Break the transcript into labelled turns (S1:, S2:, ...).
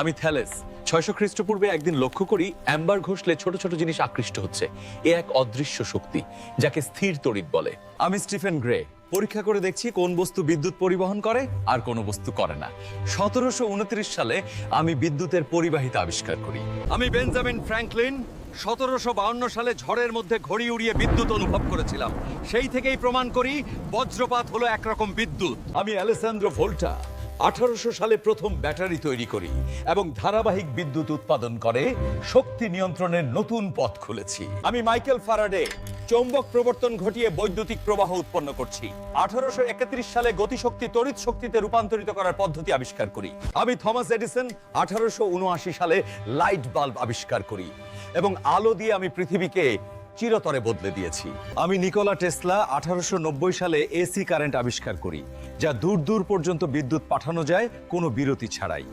S1: আমি থ্যালেস। ছয়শো খ্রিস্টপূর্বে একদিন লক্ষ্য করি অ্যাম্বার ঘষলে ছোট ছোট জিনিস আকৃষ্ট হচ্ছে। এ এক অদৃশ্য শক্তি, যাকে স্থির তড়িৎ বলে। আমি স্টিফেন গ্রে। পরীক্ষা করে দেখছি কোন বস্তু বিদ্যুৎ পরিবহন করে আর কোন বস্তু করে না। সতেরোশো উনত্রিশ সালে আমি বিদ্যুতের পরিবাহিতা আবিষ্কার করি।
S2: আমি বেঞ্জামিন ফ্র্যাঙ্কলিন সতেরোশো সালে ঝড়ের মধ্যে ঘড়ি উড়িয়ে বিদ্যুৎ অনুভব করেছিলাম। সেই থেকেই প্রমাণ করি বজ্রপাত হলো একরকম বিদ্যুৎ।
S1: আমি অ্যালেসান্দ্রো ভোল্টা। আঠারোশো সালে প্রথম ব্যাটারি তৈরি করি এবং ধারাবাহিক বিদ্যুৎ উৎপাদন করে শক্তি নিয়ন্ত্রণের নতুন পথ খুলেছি।
S2: আমি মাইকেল ফারাডে চৌম্বক প্রবর্তন ঘটিয়ে বৈদ্যুতিক প্রবাহ উৎপন্ন করছি। আঠারোশো একত্রিশ সালে গতিশক্তি তড়িৎ শক্তিতে রূপান্তরিত করার পদ্ধতি আবিষ্কার করি।
S1: আমি থমাস এডিসন আঠারোশো উনআশি সালে লাইট বাল্ব আবিষ্কার করি এবং আলো দিয়ে আমি পৃথিবীকে চিরতরে বদলে দিয়েছি। আমি নিকোলা টেসলা আঠারোশো নব্বই সালে এসি কারেন্ট আবিষ্কার করি, যা দূর দূর পর্যন্ত বিদ্যুৎ পাঠানো যায়, কোনো বিরতি ছাড়াই।